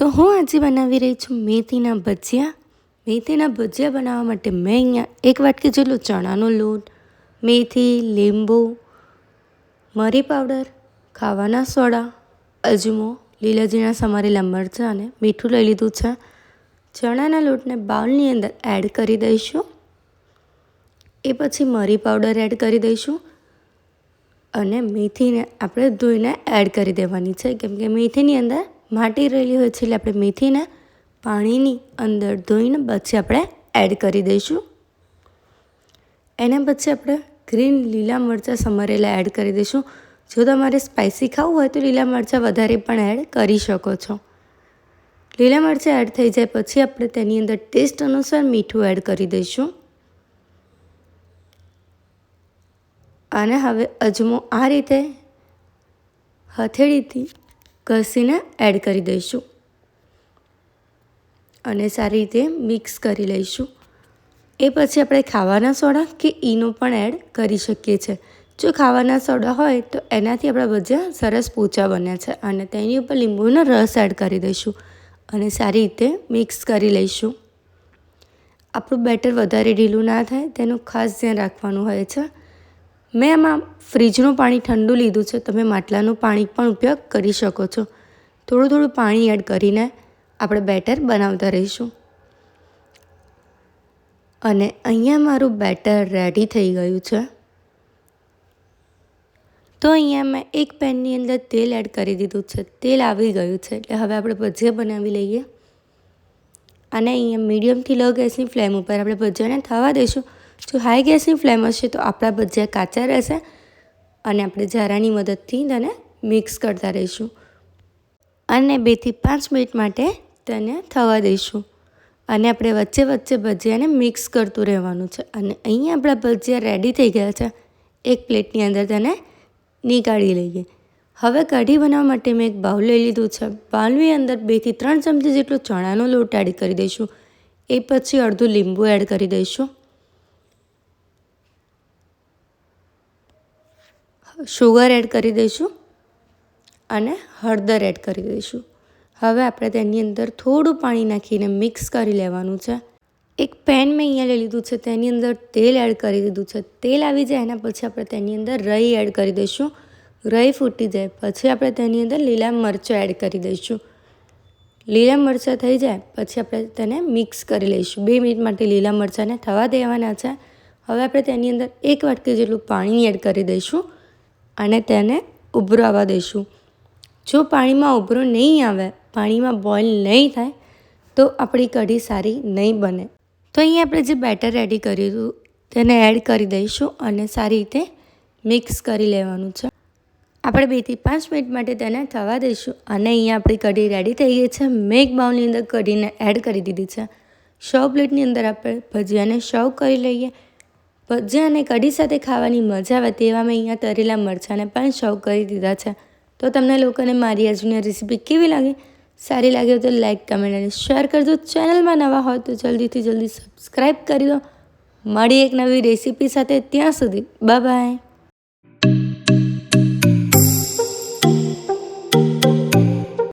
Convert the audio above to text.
તો હું આજે બનાવી રહી છું મેથીના ભજીયા. મેથીના ભજીયા બનાવવા માટે મેં અહીંયા એક વાટકી જેટલો ચણાનો લોટ મેથી, લીંબુ, મરી પાવડર, ખાવાના સોડા, અજમો લીલા સમારેલા મરચાં અને મીઠું લઈ લીધું છે. ચણાના લોટને બાઉલની અંદર એડ કરી દઈશું. એ પછી મરી પાવડર એડ કરી દઈશું. અને મેથીને આપણે ધોઈને એડ કરી દેવાની છે. કેમ કે મેથીની અંદર માટી રહેલી હોય છે એટલે આપણે મેથીને પાણીની અંદર ધોઈને પછી આપણે એડ કરી દઈશું. એના પછી આપણે ગ્રીન લીલા મરચાં સમારેલા એડ કરી દઈશું. જો તમારે સ્પાઇસી ખાવું હોય તો લીલા મરચાં વધારે પણ એડ કરી શકો છો. લીલા મરચાં એડ થઈ જાય પછી આપણે તેની અંદર ટેસ્ટ અનુસાર મીઠું એડ કરી દઈશું. અને હવે અજમો આ રીતે હથેળીથી ઘસીને એડ કરી દઈશું. અને સારી રીતે મિક્સ કરી લઈશું. એ પછી આપણે ખાવાના સોડા કે ઈનો પણ એડ કરી શકીએ છીએ જો ખાવાના સોડા હોય તો એનાથી આપણા ભજીયા સરસ પોચા બન્યા છે અને તેની ઉપર લીંબુનો રસ એડ કરી દઈશું અને સારી રીતે મિક્સ કરી લઈશું. આપણું બેટર વધારે ઢીલું ના થાય, તેનું ખાસ ધ્યાન રાખવાનું હોય છે. મેં આમાં ફ્રીજનું પાણી ઠંડુ લીધું છે. તમે માટલાનું પાણી પણ ઉપયોગ કરી શકો છો. થોડું થોડું પાણી એડ કરીને આપણે બેટર બનાવતા રહીશું. અને અહીંયા મારું બેટર રેડી થઈ ગયું છે. તો અહીંયા મેં એક પેનની અંદર તેલ એડ કરી દીધું છે. તેલ આવી ગયું છે. એટલે હવે આપણે ભજીયા બનાવી લઈએ. અને અહીંયા મીડિયમથી લો ગેસની ફ્લેમ ઉપર આપણે ભજીયાને થવા દઈશું. જો હાઈ ગેસની ફ્લેમ હશે તો આપણા ભજીયા કાચા રહેશે અને આપણે ઝારાની મદદથી તેને મિક્સ કરતા રહીશું. અને બેથી પાંચ મિનિટ માટે તેને થવા દઈશું. અને આપણે વચ્ચે વચ્ચે ભજીયાને મિક્સ કરતું રહેવાનું છે. અને અહીંયા આપણા ભજીયા રેડી થઈ ગયા છે. એક પ્લેટની અંદર તેને નીકાળી લઈએ. હવે કઢી બનાવવા માટે મેં એક બાઉલ લઈ લીધું છે. બાઉલની અંદર બેથી ત્રણ ચમચી જેટલો ચણાનો લોટ એડ કરી દઈશું. એ પછી અડધું લીંબુ એડ કરી દઈશું. શુગર એડ કરી દઈશું અને હળદર એડ કરી દઈશું. હવે આપણે તેની અંદર થોડું પાણી નાખીને મિક્સ કરી લેવાનું છે. એક પેન મેં અહીંયા લઈ લીધું છે, તેની અંદર તેલ એડ કરી દીધું છે. તેલ આવી જાય એના પછી આપણે તેની અંદર રઈ એડ કરી દઈશું. રઈ ફૂટી જાય, પછી આપણે તેની અંદર લીલા મરચાં એડ કરી દઈશું. લીલા મરચાં થઈ જાય, પછી આપણે તેને મિક્સ કરી લઈશું. બે મિનિટ માટે લીલા મરચાંને થવા દેવાના છે. હવે આપણે તેની અંદર એક વાટકી જેટલું પાણી એડ કરી દઈશું. અને તેને ઉભરો આવવા દઈશું. જો પાણીમાં ઉભરો નહીં આવે, પાણીમાં બોઇલ નહીં થાય, તો આપણી કઢી સારી નહીં બને. તો અહીંયા આપણે જે બેટર રેડી કર્યું હતું, તેને એડ કરી દઈશું અને સારી રીતે મિક્સ કરી લેવાનું છે. આપણે બેથી પાંચ મિનિટ માટે તેને થવા દઈશું અને અહીંયા આપણી કઢી રેડી થઈ ગઈ છે. મેક બાઉલની અંદર કઢીને એડ કરી દીધી છે. સૌ પ્લેટની અંદર આપણે ભજીયાને સર્વ કરી લઈએ. ભજીયા અને કઢી સાથે ખાવાની મજા આવે તેવા મેં અહીંયા તરેલા મરચાંને પણ સર્વ કરી દીધા છે. તો તમને લોકોને મારી આજની રેસીપી કેવી લાગી? સારી લાગે તો લાઇક કમેન્ટ અને શેર કરજો. ચેનલમાં નવા હોય તો જલ્દીથી જલ્દી સબસ્ક્રાઈબ કરી દો. મળી એક નવી રેસીપી સાથે ત્યાં સુધી. Bye bye